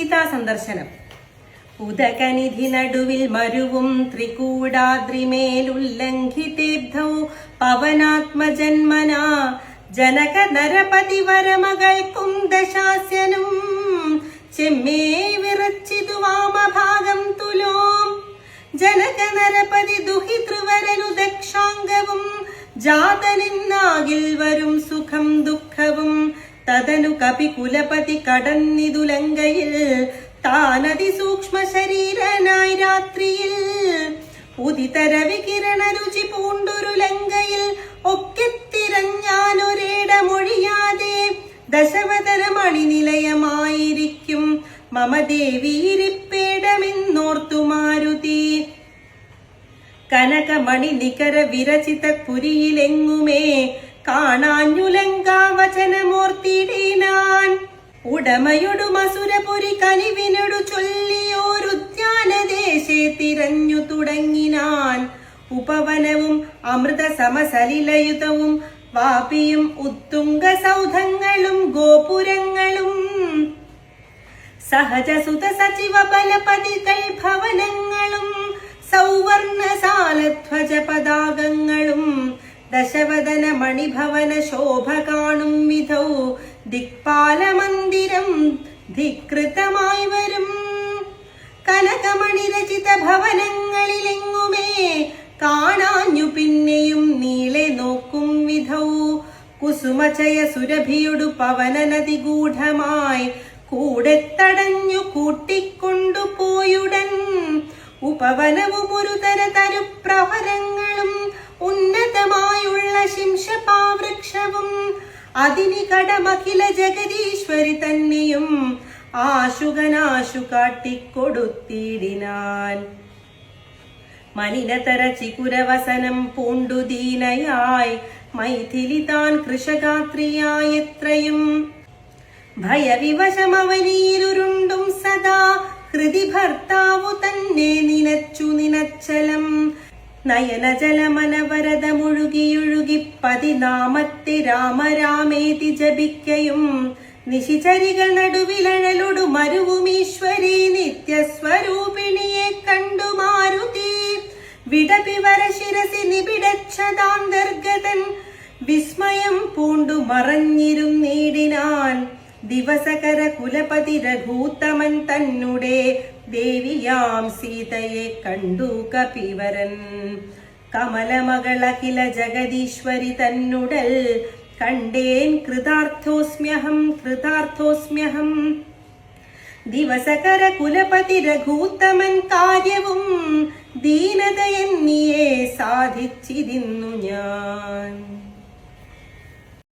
സീതാ സന്ദർശനം ഉദകനിധി നടുവിൽ മരുവും ത്രികൂടാദ്രിമേലുല്ലംഘിതേബ്ധൗ പവനാത്മജന്മനാ ജനക നരപതി വരമകൾക്കും ദശാസ്യനും. ചെമ്മേ വിറച്ചിതു വാമഭാഗം തുലോം. ജനക നരപതി ദുഹിതൃവരനു ദക്ഷാംഗവും ജാതനിന്നാകിൽ വരും സുഖം ദുഃഖവും തതനു കപി കുലപതി കടന്നിതു ലങ്കയിൽ താനതി സൂക്ഷ്മ ശരീരനായി രാത്രിയിൽ. ഉദിതര വികിരണ രുചി പൂണ്ടൊരു ലങ്കയിൽ ഒക്കെ തിരഞ്ഞാനൊരേടമൊഴിയാതെ ദശവതര മണിനിലയമായിരിക്കും. മമ മാരുതി. കനകമണി നികര വിരചിത പുരിയിലെങ്ങുമേ കാണാഞ്ഞുലങ്കാവചനമോർത്തിടിനാൻ ഉടമയൊടു മസുരപുരി കനിവിനൊടു ചൊല്ലിയോരുദ്യാനദേശേ തിരഞ്ഞു തുടങ്ങിനാൻ. ഉപവനവും അമൃത സമസലിലയുതവും വാപിയും ഉത്തുംഗ സൗധങ്ങളും ഗോപുരങ്ങളും. സഹജസുത സചിവ ബലപതികൾ ഭവനങ്ങളും സൗവർണ സാലധ്വജ പതാകങ്ങളും ദശവദന മണിഭവന ശോഭ കാണും വിധൗ ദിക്പാല മന്ദിരം ധികൃതമായി വരും. കനകമണിരചിത ഭവനങ്ങളിലെങ്ങുമേ കാണാഞ്ഞു പിന്നെയും നീളെ നോക്കും വിധൗ. കുസുമചയ സുരഭിയുടു പവന നദി ഗൂഢമായി കൂടെ തടഞ്ഞു കൂട്ടിക്കൊണ്ടുപോയുടൻ. ഉപവനവും ഒരു തര തരുപ്രഹരങ്ങളും അതിനി കടമഖില ജഗദീശ്വരി തന്നെയും ആശുകനാശു കാട്ടിക്കൊടുത്തിടിനാൻ മലിനതര ചികുരവസനം പൂണ്ടു ദീനയായി. മൈഥിലി താൻ കൃഷകാത്രിയായത്രയും ഭയവിവശമവനീരുരുണ്ടും സദാ. ഹൃതി ഭർത്താവു തന്നെ നിനച്ചു നിനച്ചലം. നയനജലമനവരത മുഴുകിയൊഴുകി പതിനാമത്തെ രാമരാമേതി ജപിക്കയും നിശിചരികൾ നടുവിലഴലൊടു മരുവുമീശ്വരി നിത്യസ്വരൂപിണിയെ കണ്ടു മാരുതി. വിടപിവര ശിരസി നിബിടച്ഛതാന്തർഗതൻ വിസ്മയം പൂണ്ടു മറഞ്ഞിരുന്നീടിനാൻ ദിവസകര കുലപതി രഘൂത്തമൻ തന്നുടെ ദേവിയാം സീതയെ കണ്ടു കപിവരൻ. കമലമകളഖില ജഗദീശ്വരി തന്നുടൽ കണ്ടേൻ കൃതാർത്ഥോസ്മ്യഹം കൃതാർത്ഥോസ്മ്യഹം. ദിവസകര കുലപതി രഘൂത്തമൻ കാര്യവും ദീനതയെന്നിയെ സാധിച്ചിരുന്നു ഞാൻ.